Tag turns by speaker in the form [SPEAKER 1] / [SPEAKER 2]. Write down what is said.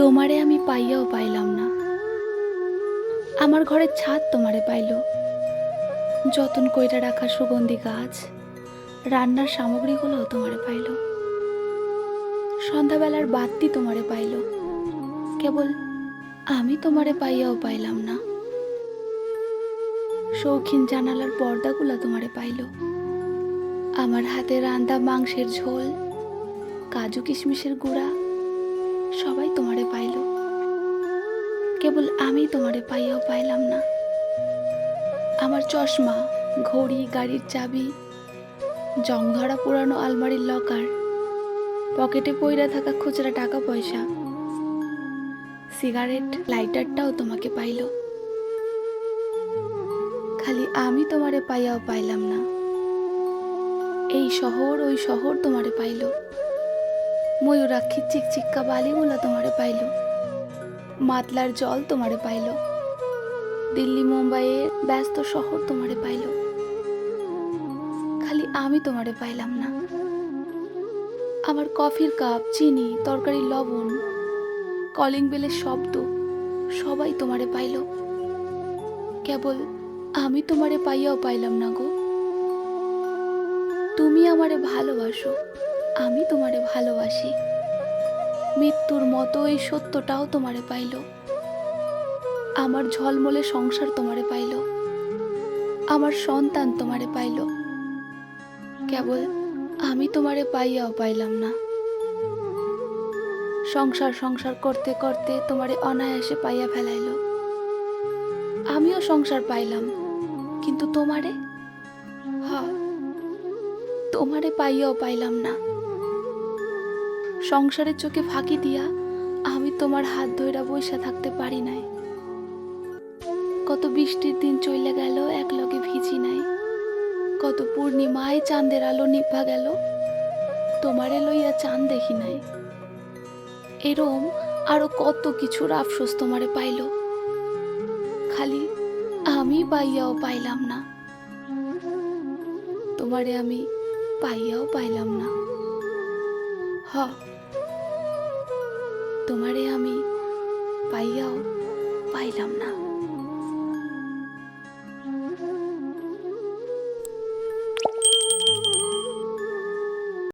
[SPEAKER 1] তোমারে আমি পাইয়াও পাইলাম না। আমার ঘরের ছাদ তোমারে পাইল। যতন কইরা রাখা সুগন্ধি গাছ, রান্নার সামগ্রীগুলো তোমারে পাইল। সন্ধ্যাবেলার বাতি তোমারে পাইল। কেবল আমি তোমারে পাইয়াও পাইলাম না। শৌখিন জানালার পর্দাগুলো তোমারে পাইল। আমার হাতে রান্দা মাংসের ঝোল, কাজু কিশমিশের গুঁড়া সবাই তোমারে পাইল। কেবল আমি তোমারে পাইয়াও পাইলাম না। আমার চশমা, ঘড়ি, গাড়ির চাবি জং ধরা পুরানো আলমারির লকার, পকেটে পইরা থাকা খুচরা টাকা পয়সা সিগারেট, লাইটারটাও তোমাকে পাইল। খালি আমি তোমারে পাইয়াও পাইলাম না। এই শহর ওই শহর তোমারে পাইল। ময়ূরাক্ষীর চিকচিক্কা বালিগুলা তোমারে পাইল। মাতলার জল তোমারে পাইল। দিল্লি মুম্বাইয়ের ব্যস্ত শহর তোমারে পাইল। খালি আমি তোমারে পাইলাম না। আমার কফির কাপ, চিনি তরকারি লবণ, কলিং বেলের শব্দ, সবাই তোমারে পাইল। কেবল আমি তোমারে পাইয়াও পাইলাম না গো। তুমি আমারে ভালোবাসো। আমি তোমারে ভালোবাসি। মৃত্যুর মতো এই সত্যটাও তোমারে পাইল। আমার ঝলমলে সংসার তোমারে পাইল। আমার সন্তান তোমারে পাইল। কেবল আমি তোমারে পাইয়াও পাইলাম না। সংসার সংসার করতে করতে তোমারে অনায়াসে পাইয়া ফেলাইল। আমিও সংসার পাইলাম, কিন্তু তোমারে? হ, তোমারে পাইয়াও পাইলাম না। সংসারের চোখে ফাঁকি দিয়া আমি তোমার হাত ধইরা বইসা থাকতে পারি নাই। কত বৃষ্টির দিন চলে গেল এক লগে ভিজি নাই। কত পূর্ণিমায় চাঁদের আলো নিভা গেল, তোমারে লইয়া চাঁদ দেখি নাই। এরম আরও কত কিছুর আফসোস তোমারে পাইল। খালি আমি পাইয়াও পাইলাম না। তোমারে আমি পাইয়াও পাইলাম না। হ। তোমারে আমি পাইয়াও পাইলাম না।